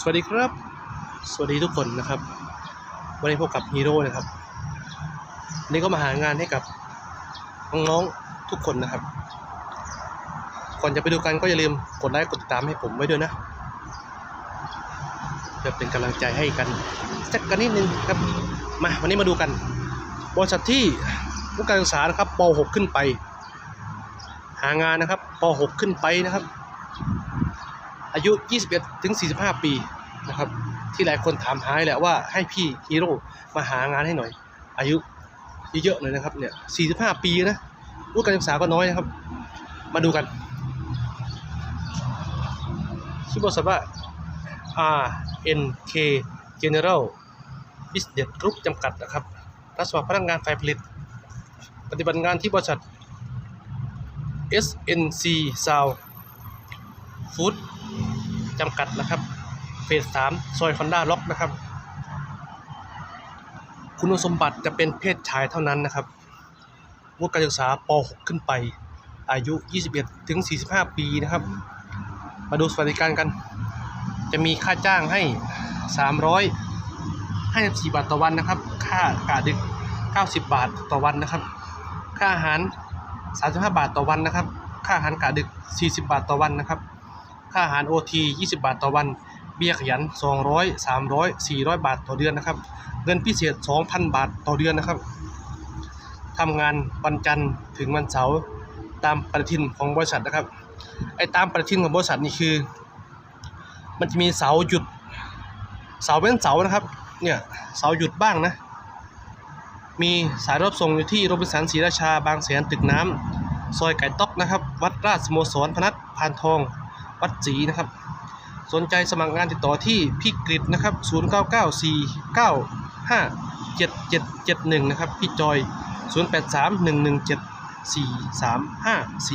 สวัสดีครับ สวัสดีทุกคนนะครับ วันนี้พบกับฮีโร่นะครับนนี้ก็มาหางานให้กับน้องๆทุกคนนะครับ ก่อนจะไปดูกันก็อย่าลืมกดไลค์กดติดตามให้ผมไว้ด้วยนะเพื่อเป็นกำลังใจให้กันสักกันนิดนึงครับมาวันนี้มาดูกันบริษัทที่ผู้การศึกษานะครับป .6 ขึ้นไป หางานนะครับป .6 ขึ้นไปนะครับ อายุ 21ถึง45 ปีนะครับ ที่หลายคนถามหาแหละว่าให้พี่ฮีโร่มาหางานให้หน่อย อายุเยอะๆหน่อยนะครับเนี่ย 45 ปีนะวุฒิการศึกษาก็น้อยนะครับ มาดูกันชื่อบริษัทว่า RNK General Business Group จำกัดนะครับรับสมัครพนักงานฝ่ายผลิต ปฏิบัติงานที่บริษัท SNC Sound Food จำกัดนะครับ เฟสสามซอยคอนด้าล็อกนะครับ คุณสมบัติจะเป็นเพศชายเท่านั้นนะครับวุฒิการศึกษาป .6 ขึ้นไป อายุ 21 ถึง 45 ปีนะครับ มาดูสวัสดิการกัน จะมีค่าจ้างให้ 354 บาทต่อวันนะครับ ค่ากะดึก 90 บาทต่อวันนะครับ ค่าอาหาร 35 บาทต่อวันนะครับ ค่าอาหารกะดึก 40 บาทต่อวันนะครับ ค่าอาหาร OT 20 บาทต่อวัน เบี้ยขยัน 200 300 400 บาทต่อเดือนนะครับ เงินพิเศษ 2,000 บาทต่อเดือนนะครับทำงานวันจันทร์ถึงวันเสาร์ตามปฏิทินของบริษัทนะครับ ไอ้ตามปฏิทินของบริษัทนี่คือ มันจะมีเสาร์หยุดเสาร์เว้นเสาร์นะครับ เนี่ยเสาร์หยุดบ้างนะ มีสายรถส่งอยู่ที่โรบินสันศรีราชาบางแสนตึกน้ำซอยไก่ต๊อกนะครับ วัดราชสโมสรพนัสพานทอง วัดศรีนะครับ สนใจสมัครงานติดต่อที่พี่กริดนะครับ0994957771 นะครับ พี่จอย 0831174354